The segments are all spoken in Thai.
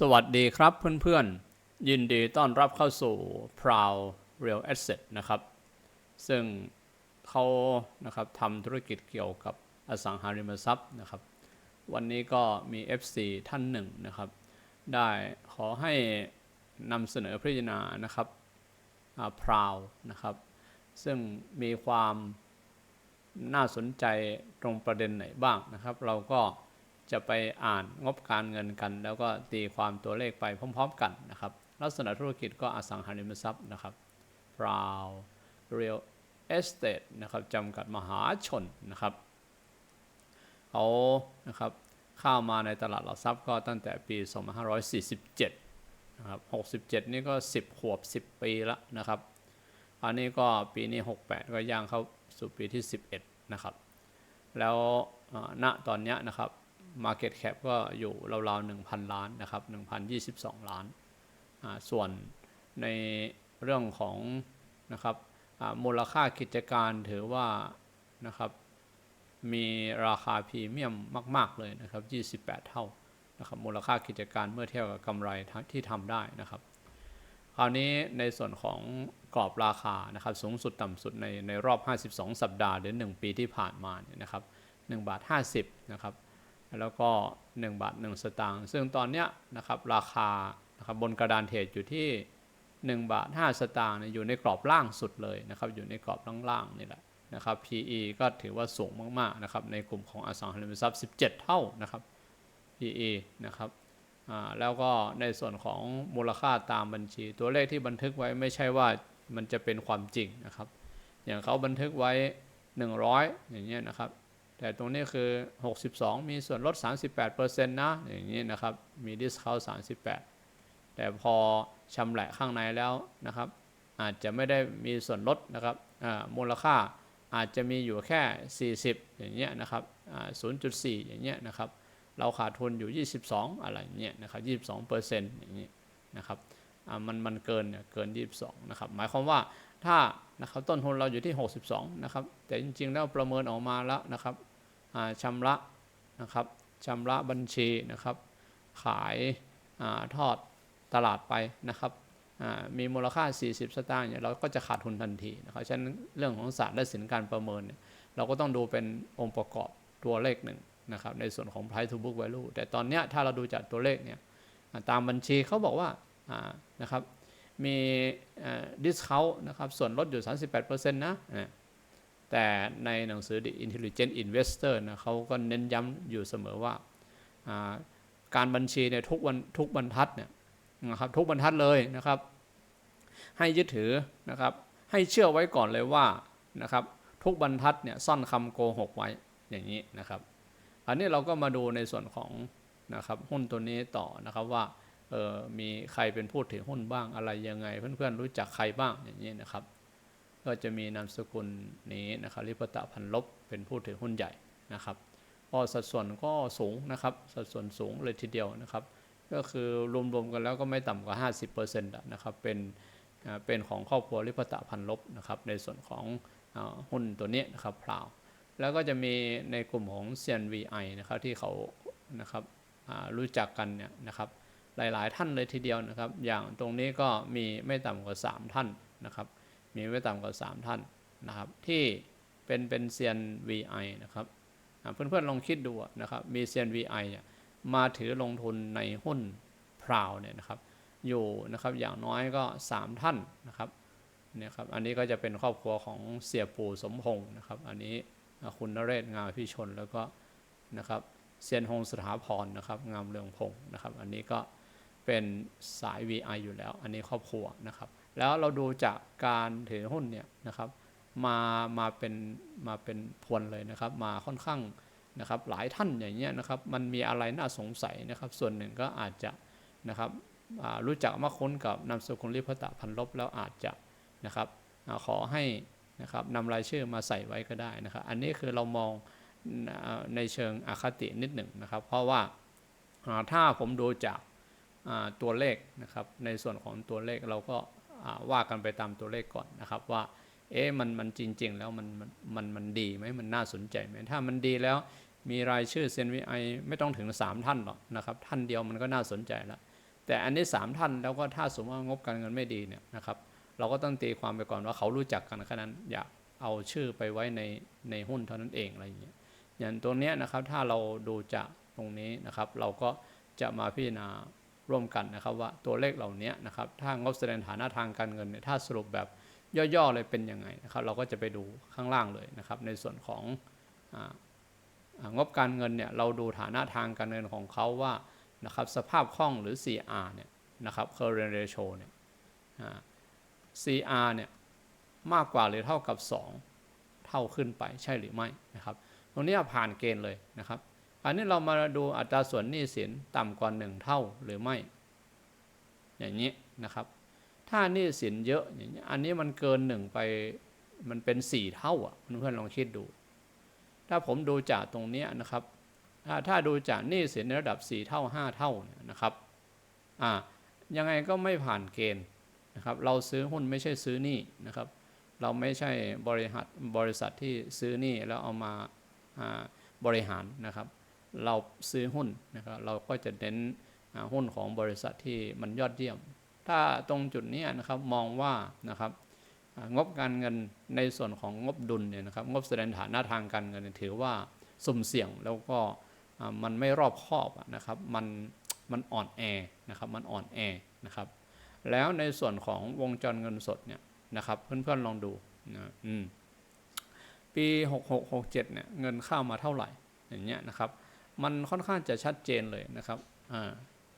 สวัสดีครับเพื่อนๆ ยินดีต้อนรับเข้าสู่ Proud Real Asset นะครับ ซึ่งเขานะครับทำธุรกิจเกี่ยวกับอสังหาริมทรัพย์นะครับ วันนี้ก็มี FC ท่านหนึ่งนะครับ ได้ขอให้นำเสนอพิจารณานะครับพราวนะครับ ซึ่งมีความน่าสนใจตรงประเด็นไหนบ้างนะครับ เราก็ จะไปอ่านงบการเงินกัน แล้วก็ตีความตัวเลขไปพร้อม ๆ กันนะครับ ลักษณะธุรกิจก็อสังหาริมทรัพย์นะครับ Proud Real Estate นะครับจำกัดมหาชนนะครับเขานะครับเข้ามาในตลาดหลักทรัพย์ก็ตั้งแต่ปี 2547 นะครับ 67 นี่ก็ 10 ขวบ 10 ปีล้วนะครับ อันนี้ก็ปีนี้ 68 ก็ย่างเข้าสู่ปีที่ 11 นะครับ แล้วณตอนนี้นะครับ Market Cap ก็อยู่ราวๆ1,000 ล้านนะครับ1,022 ล้าน ส่วนในเรื่องของนะครับมูลค่ากิจการถือว่านะครับมีราคาพรีเมียมมาก ๆ เลยนะครับ 28 เท่านะครับมูลค่ากิจการเมื่อเทียบกับกำไรที่ทำได้นะครับ คราวนี้ในส่วนของกรอบราคานะครับสูงสุดต่ำสุดในในรอบ 52 สัปดาห์หรือ 1 ปีที่ผ่านมาเนี่ยนะครับ1บาท50นะครับ แล้วก็ 1 บาท 1 สตางค์ซึ่งตอนเนี้ยนะครับราคานะครับบนกระดานเทรดอยู่ที่ 1 บาท 5 สตางค์อยู่ในกรอบล่างสุดเลยนะครับอยู่ในกรอบล่างๆนี่แหละนะครับ PE ก็ถือว่าสูงมากๆนะครับในกลุ่มของอสังหาริมทรัพย์ 17 เท่านะครับ PE นะครับแล้วก็ในส่วนของมูลค่าตามบัญชี ตัวเลขที่บันทึกไว้ไม่ใช่ว่ามันจะเป็นความจริงนะครับ อย่างเขาบันทึกไว้ 100 อย่างเงี้ยนะครับ แต่ตรงนี้คือ 62 มีส่วนลด 38%นะอย่างนี้นะครับมีดิสคาว38 แต่พอชำแหละข้างในแล้วนะครับ อาจจะไม่ได้มีส่วนลดนะครับมูลค่าอาจจะมีอยู่แค่ 40 อย่างเงี้ยนะครับ0.4 อย่างเงี้ยนะครับ เราขาดทุนอยู่ 22 อะไรเงี้ยนะครับ22%อย่างนี้ยนะครับมันมันเกินเนี่ยเกิน 22 นะครับ หมายความว่า ถ้านะครับต้นทุนเราอยู่ที่ 62นะครับแต่จริงๆแล้วประเมินออกมาแล้วนะครับชำระนะครับชำระบัญชีนะครับขายอทอดตลาดไปนะครับมีมูลค่า 40 สตางค์เนี่ยเราก็จะขาดทุนทันทีนะครับฉะนั้นเรื่องของศาสตร์และศิลป์การประเมินเนี่ยเราก็ต้องดูเป็นองค์ประกอบตัวเลขหนึ่งนะครับในส่วนของ price to book value แต่ตอนนี้ถ้าเราดูจากตัวเลขเนี่ยตามบัญชีเขาบอกว่านะครับ มีดิสคาวนะครับส่วนลดอยู่ 38%นะแต่ในหนังสือ The Intelligent Investor นะเขาก็เน้นย้ำอยู่เสมอว่าการบัญชีเนี่ยทุกวันทุกบรรทัดเนี่ยนะครับทุกบรรทัดเลยนะครับ ให้ยึดถือนะครับ ให้เชื่อไว้ก่อนเลยว่านะครับทุกบรรทัดเนี่ยซ่อนคำโกหกไว้อย่างนี้นะครับ อันนี้เราก็มาดูในส่วนของนะครับหุ้นตัวนี้ต่อนะครับว่า ออมีใครเป็นผู้ถือหุ้นบ้างอะไรยังไง เพื่อนๆรู้จักใครบ้างอย่างนี้นะครับ ก็จะมีนามสกุลนี้นะครับริปตะพันลบเป็นผู้ถือหุ้นใหญ่นะครับก็สัดส่วนก็สูงนะครับ สัดส่วนสูงเลยทีเดียวนะครับ ก็คือรวมๆกันแล้วก็ไม่ต่ำกว่า 50%นะครับเป็นเป็นของครอบครัวริปตะพันลบนะครับในส่วนของหุ้นตัวนี้นะครับพราวแล้วก็จะมีในกลุ่มของ CNVI นะครับที่เขานะครับรู้จักกันเนี่ยนะครับ หลาย ๆ ท่านเลยทีเดียวนะครับ อย่างตรงนี้ก็มีไม่ต่ำกว่า 3 ท่านนะครับ มีไม่ต่ำกว่า 3 ท่านนะครับ ที่เป็นเป็นเซียน VI นะครับเพื่อนๆลองคิดดูนะครับ มีเซียน VI มาถือลงทุนในหุ้นพราวเนี่ยนะครับ อยู่นะครับอย่างน้อยก็ 3 ท่านนะครับเนี่ยครับ อันนี้ก็จะเป็นครอบครัวของเสียปู่สมพงศ์นะครับ อันนี้คุณนเรศงามพิชนแล้วก็นะครับเซียนฮงสถาพรนะครับ งามเรืองพงศ์นะครับ อันนี้ก็ เป็นสาย VI อยู่แล้ว อันนี้ครอบครัวนะครับ แล้วเราดูจากการถือหุ้นเนี่ยนะครับ มามาเป็นมาเป็นพวนเลยนะครับ มาค่อนข้างนะครับ หลายท่านอย่างเงี้ยนะครับ มันมีอะไรน่าสงสัยนะครับ ส่วนหนึ่งก็อาจจะนะครับรู้จักมาค้นกับนามสกุลริพตะพันลบแล้วอาจจะนะครับขอให้นะครับนำรายชื่อมาใส่ไว้ก็ได้นะครับ อันนี้คือเรามองในเชิงอคตินิดหนึ่งนะครับ เพราะว่าถ้าผมดูจาก ตัวเลขนะครับในส่วนของตัวเลขเราก็ว่ากันไปตามตัวเลขก่อนนะครับว่าเอ๊ะมันมันจริง ๆ แล้วมันมันมันดีไหมมันน่าสนใจไหมถ้ามันดีแล้วมีรายชื่อเซนวีไอไม่ต้องถึง 3 ท่านหรอกนะครับท่านเดียวมันก็น่าสนใจแล้วแต่อันนี้สามท่านแล้วก็ถ้าสมมติว่างบการเงินไม่ดีเนี่ยนะครับเราก็ต้องตีความไปก่อนว่าเขารู้จักกันแค่นั้นอยากเอาชื่อไปไว้ในในหุ้นเท่านั้นเองอะไรอย่างเงี้ยอย่างตัวเนี้ยนะครับถ้าเราดูจากตรงนี้นะครับ เราก็จะมาพิจารณา ร่วมกันนะครับว่าตัวเลขเหล่านี้นะครับถ้างบแสดงฐานะทางการเงินเนี่ยถ้าสรุปแบบย่อๆเลยเป็นยังไงนะครับเราก็จะไปดูข้างล่างเลยนะครับ ในส่วนขององบการเงินเนี่ยเราดูฐานะทางการเงินของเขาว่านะครับสภาพคล่องหรือ CR เนี่ยนะครับ current ratio เนี่ย CR เนี่ยมากกว่าหรือเท่ากับ 2 เท่าขึ้นไปใช่หรือไม่นะครับตรงนี้ผ่านเกณฑ์เลยนะครับ อันนี้เรามาดูอัตราส่วนหนี้สินต่ำกว่า1เท่าหรือไม่ อย่างนี้นะครับ ถ้าหนี้สินเยอะอย่างนี้อันนี้มันเกิน1ไปมันเป็น4เท่าอะเพื่อนลองคิดดู ถ้าผมดูจากตรงนี้นะครับ ถ้าถ้าดูจากหนี้สินในระดับ4เท่า5เท่าเนี่ยนะครับอ่ายังไงก็ไม่ผ่านเกณฑ์นะครับ เราซื้อหุ้นไม่ใช่ซื้อหนี้นะครับ เราไม่ใช่บริหารบริษัทที่ซื้อหนี้แล้วเอามาบริหารนะครับ เราซื้อหุ้นนะครับเราก็จะเน้นหุ้นของบริษัทที่มันยอดเยี่ยม ถ้าตรงจุดนี้นะครับมองว่านะครับงบการเงินในส่วนของงบดุลเนี่ยนะครับงบแสดงฐานะทางการเงินถือว่าสุ่มเสี่ยงแล้วก็มันไม่รอบคอบนะครับมันมันอ่อนแอนะครับมันอ่อนแอนะครับแล้วในส่วนของวงจรเงินสดเนี่ยนะครับเพื่อนๆลองดูนะอืมปี 6667เนี่ยเงินเข้ามาเท่าไหร่อย่างเงี้ยนะครับ มันค่อนข้างจะชัดเจนเลยนะครับ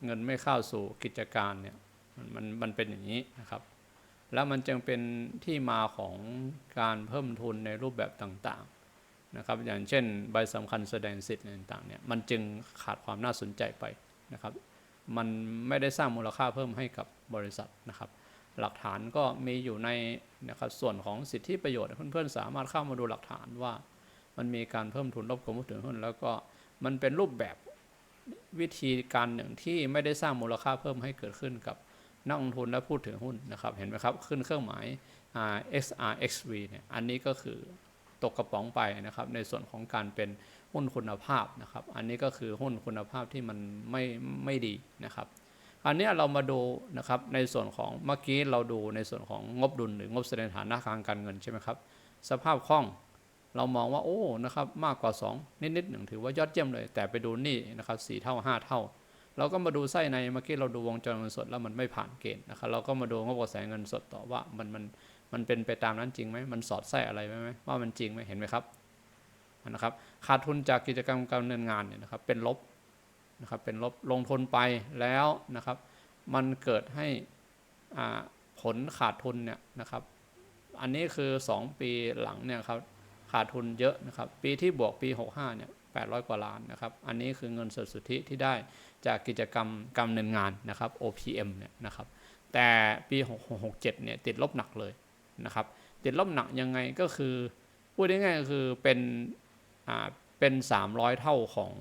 เงินไม่เข้าสู่กิจการเนี่ยมันมันเป็นอย่างนี้นะครับ แล้วมันจึงเป็นที่มาของการเพิ่มทุนในรูปแบบต่างๆนะครับ อย่างเช่นใบสำคัญแสดงสิทธิ์ต่างๆเนี่ยมันจึงขาดความน่าสนใจไปนะครับ มันไม่ได้สร้างมูลค่าเพิ่มให้กับบริษัทนะครับ หลักฐานก็มีอยู่ในนะครับส่วนของสิทธิประโยชน์เพื่อนๆสามารถเข้ามาดูหลักฐานว่า มันมีการเพิ่มทุนรบกวนผู้ถือหุ้นแล้วก็ มันเป็นรูปแบบวิธีการหนึ่งที่ไม่ได้สร้างมูลค่าเพิ่มให้เกิดขึ้นกับนักลงทุนและผู้ถือหุ้นนะครับ เห็นไหมครับ ขึ้นเครื่องหมาย XRXV เนี่ยอันนี้ก็คือตกกระป๋องไปนะครับ ในส่วนของการเป็นหุ้นคุณภาพนะครับ อันนี้ก็คือหุ้นคุณภาพที่มันไม่ไม่ดีนะครับ อันนี้เรามาดูนะครับในส่วนของเมื่อกี้เราดูในส่วนของงบดุลหรืองบแสดงฐานะทางการเงินใช่ไหมครับ สภาพคล่อง เรามองว่าโอ้นะครับมากกว่า 2 นิดๆหนึ่งถือว่ายอดเยี่ยมเลย แต่ไปดูนี่นะครับสเท่า 5 เท่า เราก็มาดูไส้ในเมื่อกี้เราดูวงจรเงินสดแล้วมันไม่ผ่านเกณฑ์นะครับเราก็มาดูงบกระแสเงินสดต่อว่ามันมันมันเป็นไปตามนั้นจริงไหมมันสอดไส้อะไรไหมว่ามันจริงไหมเห็นไหมครับนะครับขาดทุนจากกิจกรรมการดำเนินงานเนี่ยนะครับเป็นลบนะครับเป็นลบลงทุนไปแล้วนะครับมันเกิดให้ผลขาดทุนเนี่ยนะครับอันนี้คือ 2 ปีหลังเนี่ยครับ ขาดทุนเยอะนะครับปีที่บวกปี 65เนี่ย800 กว่าล้านนะครับ อันนี้คือเงินสดสุทธิที่ได้จากกิจกรรมกำเนินงานนะครับ OPM เนี่ยนะครับ แต่ปี 6667 เนี่ยติดลบหนักเลยนะครับ ติดลบหนักยังไงก็คือ พูดง่ายๆก็คือเป็นอ่าเป็น 300 เท่าของ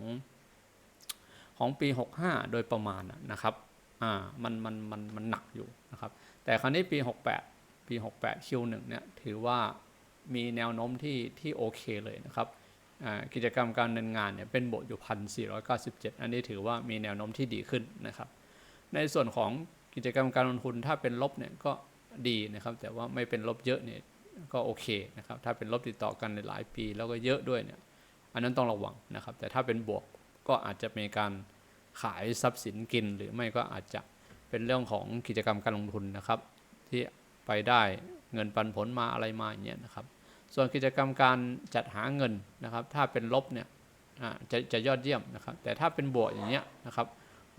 ของปี 65 โดยประมาณนะครับ อ่า มัน มัน มัน มันหนักอยู่นะครับ แต่คราวนี้ปี 68 ปี 68 Q1 เนี่ย ถือว่า มีแนวโน้มที่ที่โอเคเลยนะครับกิจกรรมการดำเนินงานเนี่ยเป็นบวกอยู่พันสี่อันนี้ถือว่ามีแนวโน้มที่ดีขึ้นนะครับ ในส่วนของกิจกรรมการลงทุนถ้าเป็นลบเนี่ยก็ดีนะครับ แต่ว่าไม่เป็นลบเยอะเนี่ยก็โอเคนะครับถ้าเป็นลบติดต่อกันในหลายปีแล้วก็เยอะด้วยเนี่ยอันนั้นต้องระวังนะครับ แต่ถ้าเป็นบวกก็อาจจะมีการขายทรัพย์สินกิน หรือไม่ก็อาจจะเป็นเรื่องของกิจกรรมการลงทุนนะครับ ที่ไปได้ เงินปันผลมาอะไรมาอย่างเงี้ยนะครับ ส่วนกิจกรรมการจัดหาเงินนะครับ ถ้าเป็นลบเนี่ยจะจะยอดเยี่ยมนะครับ แต่ถ้าเป็นบวกอย่างเงี้ยนะครับ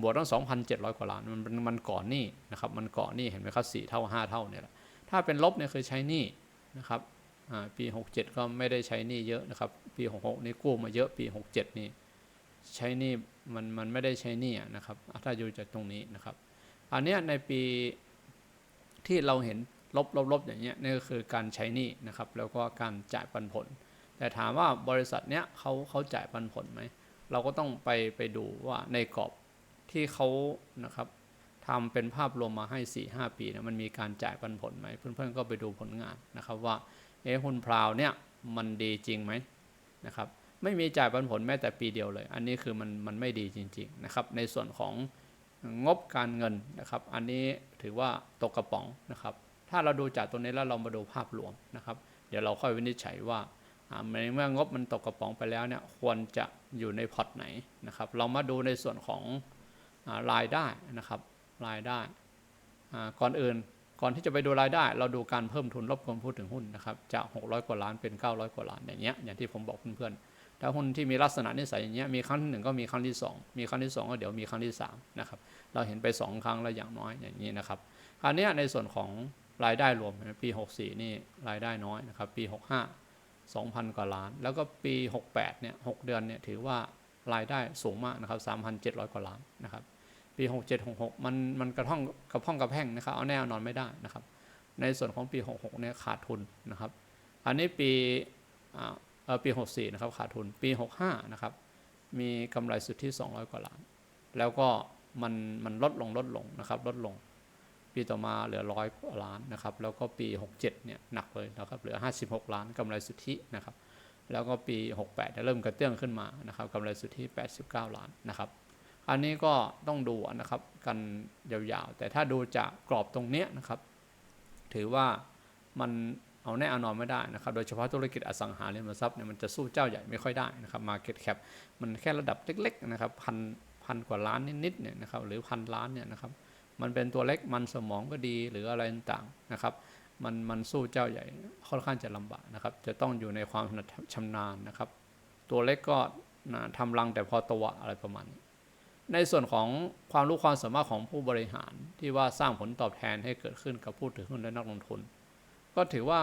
บวกตั้ง2,700 กว่าล้านมันมันก่อนหนี้นะครับ มันก่อนหนี้เห็นไหมครับสี่เท่า 5 เท่าเนี่ยแหละถ้าเป็นลบเนี่ยเคือใช้หนี้นะครับปี 67 ก็ไม่ได้ใช้หนี้เยอะนะครับ ปี 66 นี่กู้มาเยอะปี 67 นี่ใช้หนี้มันมันไม่ได้ใช้หนี้นะครับถ้าอยู่จากตรงนี้นะครับ อันเนี้ยในปีที่เราเห็น ลบลบลบอย่างเงี้ยนี่ก็คือการใช้หนี้นะครับแล้วก็การจ่ายปันผล แต่ถามว่าบริษัทเนี้ยเขาเขาจ่ายปันผลไหมเราก็ต้องไปไปดูว่าในกรอบที่เขานะครับทำเป็นภาพรวมมาให้ 4-5 ปีนะมันมีการจ่ายปันผลไหมเพื่อนๆก็ไปดูผลงานนะครับว่าเอหุ้นพราวเนี่ยมันดีจริงไหมนะครับไม่มีจ่ายปันผลแม้แต่ปีเดียวเลย อันนี้คือมันมันไม่ดีจริง ๆนะครับ ในส่วนของงบการเงินนะครับ อันนี้ถือว่าตกกระป๋องนะครับ ถ้าเราดูจากตรงนี้แล้วเรามาดูภาพรวมนะครับ เดี๋ยวเราค่อยวินิจฉัยว่าในเมื่องบมันตกกระป๋องไปแล้วเนี่ยควรจะอยู่ในพอตไหนนะครับ เรามาดูในส่วนของรายได้นะครับรายได้ก่อนอื่นก่อนที่จะไปดูรายได้ เราดูการเพิ่มทุนรบกวนพูดถึงหุ้นนะครับจาก 600 กว่าล้านเป็น 900 กว่าล้านอย่างเงี้ยอย่างที่ผมบอกเพื่อนๆถ้าหุ้นที่มีลักษณะนิสัยอย่างเงี้ยมีครั้งที่หนึ่งก็มีครั้งที่สองมีครั้งที่สองก็เดี๋ยวมีครั้งที่สามนะครับเราเห็นไปสองครั้งแล้วอย่างน้อยอย่างนี้นะครับคราวนี้ในส่วนของ รายได้รวมปี 64 นี่รายได้น้อยนะครับ ปี 65 2,000 กว่าล้าน แล้วก็ปี 68 เนี่ย 6 เดือนเนี่ยถือว่ารายได้สูงมากนะครับ 3,700 กว่าล้านนะครับ ปี 67 66 มันมันกระท่องกระพ่องกระแพ่งนะครับ เอาแน่นอนไม่ได้นะครับ ในส่วนของปี 66 เนี่ยขาดทุนนะครับ อันนี้ปีอ่าเออปี 64 นะครับขาดทุน ปี 65 นะครับ มีกำไรสุทธิ 200 กว่าล้าน แล้วก็มันมันลดลงลดลงนะครับลดลง ปีต่อมาเหลือร้อยล้านนะครับ แล้วก็ปี 67เนี่ยหนักเลยนะครับ เหลือ 56 ล้านกำไรสุทธินะครับ แล้วก็ปี 68เนี่ยเริ่มกระเตื้องขึ้นมานะครับกำไรสุทธิ 89 ล้านนะครับ อันนี้ก็ต้องดูนะครับกันยาวๆ แต่ถ้าดูจากกรอบตรงเนี้ยนะครับ ถือว่ามันเอาแน่เอานอนไม่ได้นะครับ โดยเฉพาะธุรกิจอสังหาริมทรัพย์เนี่ยมันจะสู้เจ้าใหญ่ไม่ค่อยได้นะครับ Market Cap มันแค่ระดับเล็กๆนะครับพันพันกว่าล้านนิดๆเนี่ยนะครับหรือพันล้านเนี่ยนะครับ มันเป็นตัวเล็กมันสมองก็ดีหรืออะไรต่างๆนะครับ มันมันสู้เจ้าใหญ่ค่อนข้างจะลำบากนะครับ จะต้องอยู่ในความถนัดชำนาญนะครับ ตัวเล็กก็นะทำรังแต่พอตัวอะไรประมาณนี้ในส่วนของความรู้ความสามารถของผู้บริหารที่ว่าสร้างผลตอบแทนให้เกิดขึ้นกับผู้ถือหุ้นและนักลงทุน ก็ถือว่า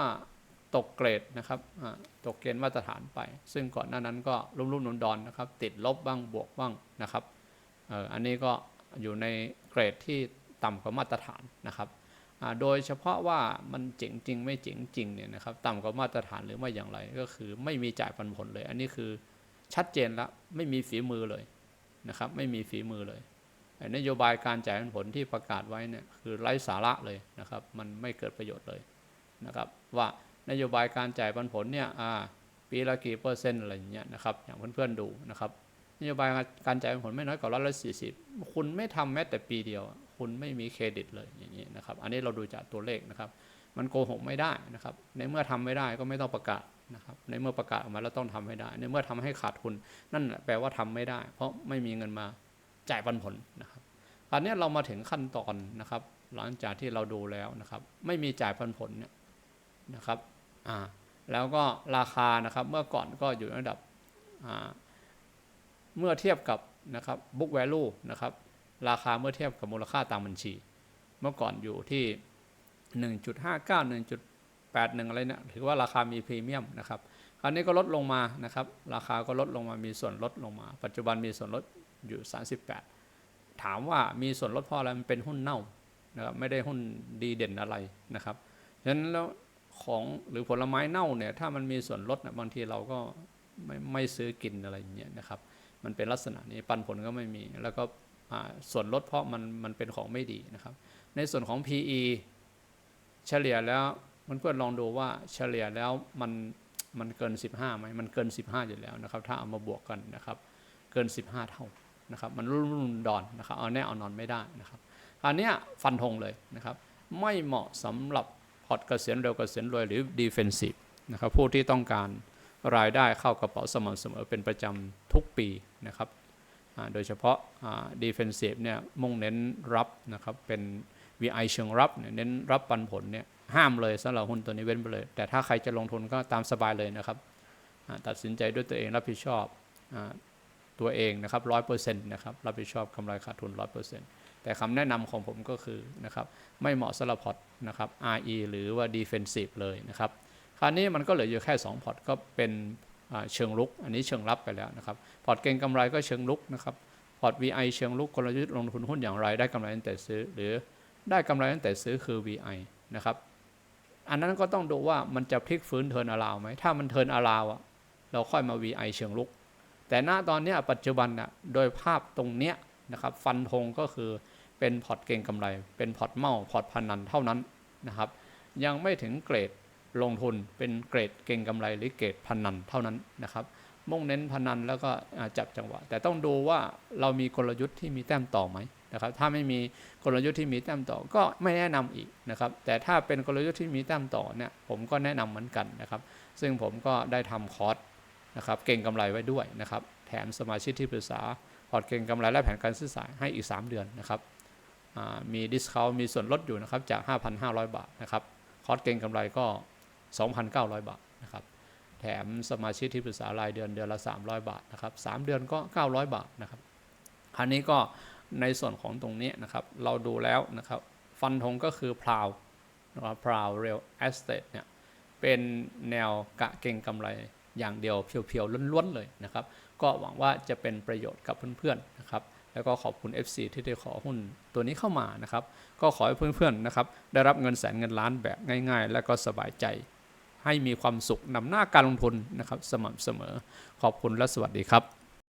ตกเกรดนะครับตกเกณฑ์มาตรฐานไป ซึ่งก่อนหน้านั้นก็รุ่มรุ่มนดอนนะครับ ติดลบบ้างบวกบ้างนะครับอออันนี้ก็อยู่ในเกรดที่ ต่ำกว่ามาตรฐานนะครับโดยเฉพาะว่ามันเจ๋งจริงไม่เจ๋งจริงเนี่ยนะครับต่ำกว่ามาตรฐานหรือไม่อย่างไรก็คือไม่มีจ่ายปันผลเลย อันนี้คือชัดเจนแล้วไม่มีฝีมือเลยนะครับไม่มีฝีมือเลยนโยบายการจ่ายปันผลที่ประกาศไว้เนี่ยคือไร้สาระเลยนะครับมันไม่เกิดประโยชน์เลยนะครับว่านโยบายการจ่ายปันผลเนี่ยปีละกี่เปอร์เซ็นต์อะไรอย่างเงี้ยนะครับอย่างเพื่อนๆดูนะครับนโยบายการจ่ายปันผลไม่น้อยกว่าร้อยละสี่สิบคุณไม่ทำแม้แต่ปีเดียว คุณไม่มีเครดิตเลยอย่างนี้นะครับ อันนี้เราดูจากตัวเลขนะครับ มันโกหกไม่ได้นะครับ ในเมื่อทำไม่ได้ก็ไม่ต้องประกาศนะครับ ในเมื่อประกาศออกมาแล้วต้องทำให้ได้ ในเมื่อทำให้ขาดทุนนั่นแปลว่าทำไม่ได้ เพราะไม่มีเงินมาจ่ายปันผลนะครับตอนนี้เรามาถึงขั้นตอนนะครับ หลังจากที่เราดูแล้วนะครับ ไม่มีจ่ายปันผลเนี่ยนะครับอ่าแล้วก็ราคานะครับเมื่อก่อนก็อยู่ในระดับอ่าเมื่อเทียบกับนะครับ book value นะครับ ราคาเมื่อเทียบกับมูลค่าตามบัญชี เมื่อก่อนอยู่ที่ 1.59 1.81 อะไรเนี่ยถือว่าราคามีพรีเมียมนะครับคราวนี้ก็ลดลงมานะครับ ราคาก็ลดลงมามีส่วนลดลงมา ปัจจุบันมีส่วนลดอยู่ 38 ถามว่ามีส่วนลดเพราะอะไรมันเป็นหุ้นเน่านะครับไม่ได้หุ้นดีเด่นอะไรนะครับฉะนั้นแล้วของหรือผลไม้เน่าเนี่ยถ้ามันมีส่วนลดนะบางทีเราก็ไม่ไม่ซื้อกินอะไรอย่างเงี้ยนะครับ มันเป็นลักษณะนี้ปันผลก็ไม่มีแล้วก็ ส่วนลดเพราะมันมันเป็นของไม่ดีนะครับ ในส่วนของ PE เฉลี่ยแล้วเพื่อนๆลองดูว่าเฉลี่ยแล้วมันมันเกิน 15ไหมมันเกิน 15อยู่แล้วนะครับ ถ้าเอามาบวกกันนะครับ เกิน 15 เท่านะครับ มันรุ่นรุ่นดอนนะครับ เอาแน่เอานอนไม่ได้นะครับอันเนี้ยฟันธงเลยนะครับ ไม่เหมาะสำหรับพอร์ตเกษียณเร็วเกษียณรวยหรือ defensive นะครับ ผู้ที่ต้องการรายได้เข้ากระเป๋าสม่ำเสมอเป็นประจำทุกปีนะครับ โดยเฉพาะอ่า defensive เนี่ยมุ่งเน้นรับนะครับเป็น VI เชิงรับเน้นรับปันผลเนี่ยห้ามเลยสำหรับหุ้นตัวนี้เว้นไปเลย แต่ถ้าใครจะลงทุนก็ตามสบายเลยนะครับตัดสินใจด้วยตัวเองรับผิดชอบอตัวเองนะครับร้อยเปอร์เซ็นต์นะครับรับผิดชอบกำไรขาดทุนร้อยเปอร์เซ็นต์แต่คำแนะนำของผมก็คือนะครับไม่เหมาะสำหรับพอร์ตนะครับ RE หรือว่า defensive เลยนะครับ คราวนี้มันก็เหลืออยู่แค่ 2 พอร์ตก็เป็น เชิงลุก อันนี้เชิงรับไปแล้วนะครับ พอร์ตเก็งกำไรก็เชิงลุกนะครับพอร์ต VI เชิงลุกกลยุทธ์ลงทุนหุ้นอย่างไร ได้กำไรตั้งแต่ซื้อ หรือได้กำไรตั้งแต่ซื้อคือ VI นะครับ อันนั้นก็ต้องดูว่ามันจะพลิกฟื้นเทินอราวไหมถ้ามันเทินอราวอะเราค่อยมา VI เชิงลุก แต่ณตอนนี้ปัจจุบันน่ะโดยภาพตรงเนี้ยนะครับฟันธงก็คือเป็นพอร์ตเก็งกำไร เป็นพอร์ตเมาพอร์ตพนันเท่านั้นนะครับ ยังไม่ถึงเกรด ลงทุนเป็นเกรดเก่งกำไรหรือเกรดพนันเท่านั้นนะครับมุ่งเน้นพนันแล้วก็จับจังหวะ แต่ต้องดูว่าเรามีกลยุทธ์ที่มีแต้มต่อไหมนะครับถ้าไม่มีกลยุทธ์ที่มีแต้มต่อก็ไม่แนะนำอีกนะครับแต่ถ้าเป็นกลยุทธ์ที่มีแต้มต่อเนี่ยผมก็แนะนำเหมือนกันนะครับ ซึ่งผมก็ได้ทำคอร์สนะครับเก่งกำไรไว้ด้วยนะครับแถมสมาชิกที่ปรึกษาพอร์ตเก่งกำไรและแผนการซื้อขายให้อีก 3 เดือนนะครับมีดิสคาวมีส่วนลดอยู่นะครับจาก 5,500 บาทนะครับคอร์สเก่งกำไรก็ 2,900 บาทนะครับแถมสมาชิกที่ปรึกษารายเดือนเดือนละ 300 บาทนะครับ3เดือนก็ 900 บาทนะครับคราวนี้ก็ในส่วนของตรงนี้นะครับเราดูแล้วนะครับฟันธงก็คือพราวนะครับพราวเรียลแอสเตทเนี่ยเป็นแนวกะเก่งกำไรอย่างเดียวเพียวๆล้วนๆเลยนะครับก็หวังว่าจะเป็นประโยชน์กับเพื่อนๆนะครับแล้วก็ขอบคุณ FC ที่ได้ขอหุ้นตัวนี้เข้ามานะครับ ก็ขอให้เพื่อนๆนะครับ ได้รับเงินแสนเงินล้านแบบง่าย ๆ และก็สบายใจ ให้มีความสุขนำหน้าการลงทุนนะครับสม่ำเสมอ ขอบคุณและสวัสดีครับ